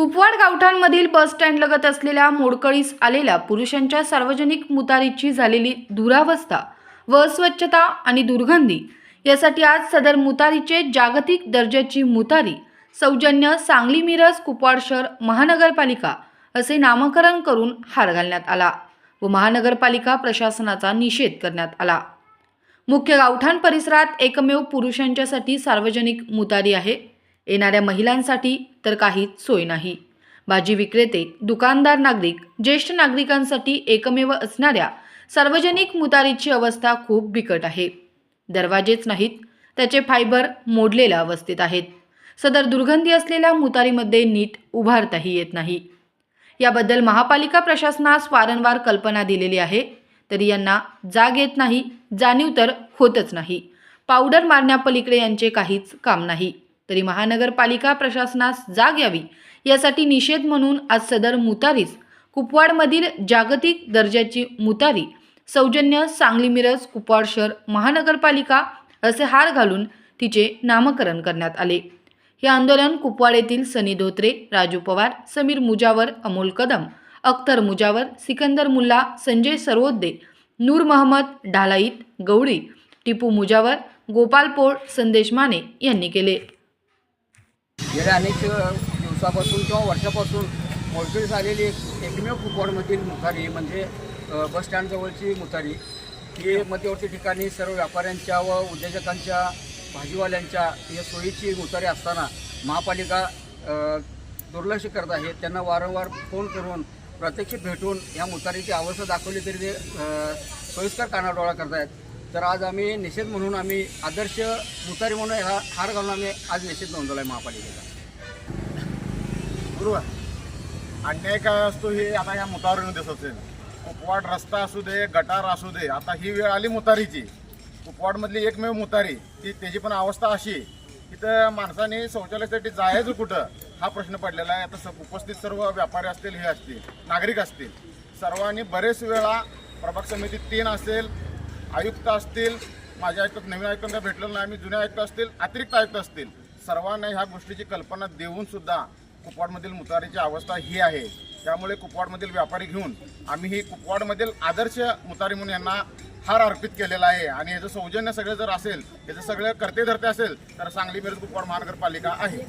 कुपवाड गावठाणमधील बस स्टँडलगत असलेल्या मोडकळीस आलेल्या पुरुषांच्या सार्वजनिक मुतारीची झालेली दुरावस्था व अस्वच्छता आणि दुर्गंधी यासाठी आज सदर मुतारीचे जागतिक दर्जाची मुतारी सौजन्य सांगली मिरज कुपवाड शहर महानगरपालिका असे नामकरण करून हार घालण्यात आला व महानगरपालिका प्रशासनाचा निषेध करण्यात आला. मुख्य गावठाण परिसरात एकमेव पुरुषांच्यासाठी सार्वजनिक मुतारी आहे. येणाऱ्या महिलांसाठी तर काहीच सोय नाही. भाजी विक्रेते दुकानदार नागरिक ज्येष्ठ नागरिकांसाठी एकमेव असणाऱ्या सार्वजनिक मुतारीची अवस्था खूप बिकट आहे. दरवाजेच नाहीत त्याचे फायबर मोडलेल्या अवस्थेत आहेत. सदर दुर्गंधी असलेल्या मुतारीमध्ये नीट उभारताही येत नाही. याबद्दल महापालिका प्रशासनास वारंवार कल्पना दिलेली आहे तरी यांना जाग येत नाही जाणीव तर होतच नाही. पावडर मारण्यापलीकडे यांचे काहीच काम नाही. तरी महानगरपालिका प्रशासनास जाग यावी यासाठी निषेध म्हणून आज सदर मुतारीस कुपवाडमधील जागतिक दर्जाची मुतारी सौजन्य सांगली मिरज कुपवाड शहर महानगरपालिका असे हार घालून तिचे नामकरण करण्यात आले. हे आंदोलन कुपवाड येथील सनी धोत्रे राजू पवार समीर मुजावर अमोल कदम अख्तर मुजावर सिकंदर मुल्ला संजय सरोदे नूर महम्मद ढालाईत गवळी टिपू मुजावर गोपाल पोळ संदेश माने यांनी केले. गेल्या अनेक दिवसापासून किंवा वर्षापासून मोडकळीस आलेली एक एकमेव कुपवाडमधील मुतारी म्हणजे बसस्टँडजवळची बस स्टँडजवळची मुतारी. ही मध्यवर्ती ठिकाणी सर्व व्यापाऱ्यांच्या व उद्योजकांच्या भाजीवाल्यांच्या या सोयीची मुतारी असताना महापालिका दुर्लक्ष करत आहे. त्यांना वारंवार फोन करून प्रत्यक्ष भेटून या मुतारीची अवस्था दाखवली तरी ते सोयीस्कर कानाडोळा करत आहेत तर आज आम्ही निषेध म्हणून आम्ही आदर्श मुतारी म्हणून ह्या हार घालून आम्ही आज निषेध नोंदवला आहे महापालिकेचा. बरोबर. अन्याय काय असतो हे आता या मुतारीनं दिसत असेल कुपवाड रस्ता असू दे गटार असू दे आता ही वेळ आली मुतारीची. कुपवाडमधली एकमेव मुतारी ती त्याची पण अवस्था अशी आहे, तिथं माणसाने शौचालयासाठी जायचं कुठं हा प्रश्न पडलेला आहे. आता स- उपस्थित सर्व व्यापारी असतील हे असतील नागरिक असतील सर्वांनी बरेच वेळा प्रभाग समिती तीन असेल आयुक्त असतील माझ्या आयुक्त नवीन आयुक्तांना भेटलेलं नाही मी जुने आयुक्त असतील अतिरिक्त आयुक्त असतील सर्वांना ह्या गोष्टीची कल्पना देऊनसुद्धा कुपवाडमधील मुतारीची अवस्था ही आहे. त्यामुळे कुपवाडमधील व्यापारी घेऊन आम्ही ही कुपवाडमधील आदर्श मुतारी म्हणून यांना हार अर्पित केलेला आहे. आणि याचं सौजन्य सगळं जर असेल याचं सगळं करते धरते असेल तर सांगली मिरज कुपवाड महानगरपालिका आहे.